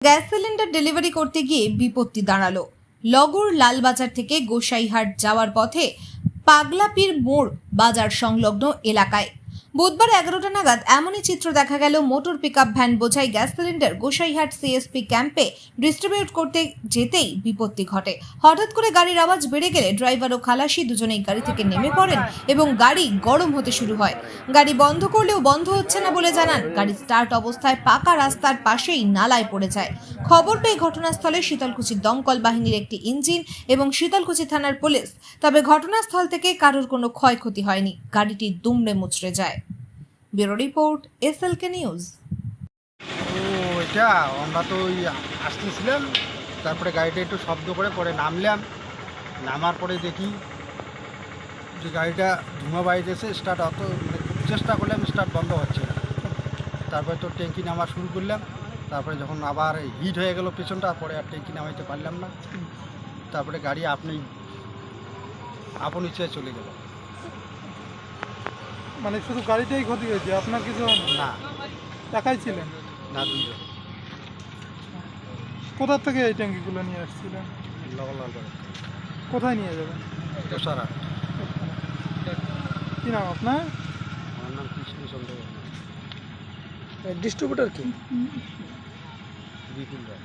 Gas cylinder delivery করতে গিয়ে বিপত্তি দাঁড়াল। লগর লালবাজার থেকে গোসাইহাট যাওয়ার পথে পাগলাপির মোড় বাজার সংলগ্ন এলাকায়। বুধবার এগারোটা নাগাদ এমনই চিত্র দেখা গেল মোটর পিকআপ ভ্যান বোঝাই গ্যাস সিলিন্ডার গোসাইহাট সিএসপি ক্যাম্পে ডিস্ট্রিবিউট করতে যেতেই বিপত্তি ঘটে। হঠাৎ করে গাড়ির আওয়াজ বেড়ে গেলে ড্রাইভার ও খালাসি দুজনেই গাড়ি থেকে নেমে পড়েন এবং গাড়ি গরম হতে শুরু হয়। গাড়ি বন্ধ করলেও বন্ধ হচ্ছে না বলে জানান। গাড়ি স্টার্ট অবস্থায় পাকা রাস্তার পাশেই নালায় পড়ে যায়। খবর পেয়ে ঘটনাস্থলে শীতলকুচি দমকল বাহিনীর একটি ইঞ্জিন এবং শীতলকুচি থানার পুলিশ। তবে ঘটনাস্থল থেকে কারোর কোনো ক্ষয়ক্ষতি হয়নি। গাড়িটি দুমড়ে মুচড়ে যায়। Bureau report, SLK news. ও, এটা আমরা তো ওই আসতেছিলাম, তারপরে গাড়িটা একটু শব্দ করে পরে নামলাম, নামার পরে দেখি যে গাড়িটা ধুমা বাইরেছে স্টার্ট অত মানে চেষ্টা করলাম স্টার্ট বন্ধ হচ্ছে না। তারপরে তো ট্যাঙ্কি নামা শুরু করলাম, তারপরে যখন আবার হিট হয়ে গেল পেছনটা পরে আর ট্যাঙ্কি নামাইতে পারলাম না। তারপরে গাড়ি আপনি, আপন ইচ্ছায় চলে গেল। মানে শুধু গাড়িটাই ক্ষতি হয়েছে? আপনার কিছু না। একাই ছিলেন? না দুজন কোথা থেকে এই ট্যাঙ্কিগুলো নিয়ে আসছিলেন? কোথায় নিয়ে যাবেন? দোসারা। কি নাম আপনার? আমার নাম কৃষ্ণ চন্দ্র ডিস্ট্রিবিউটার কি? বিপুল রায়।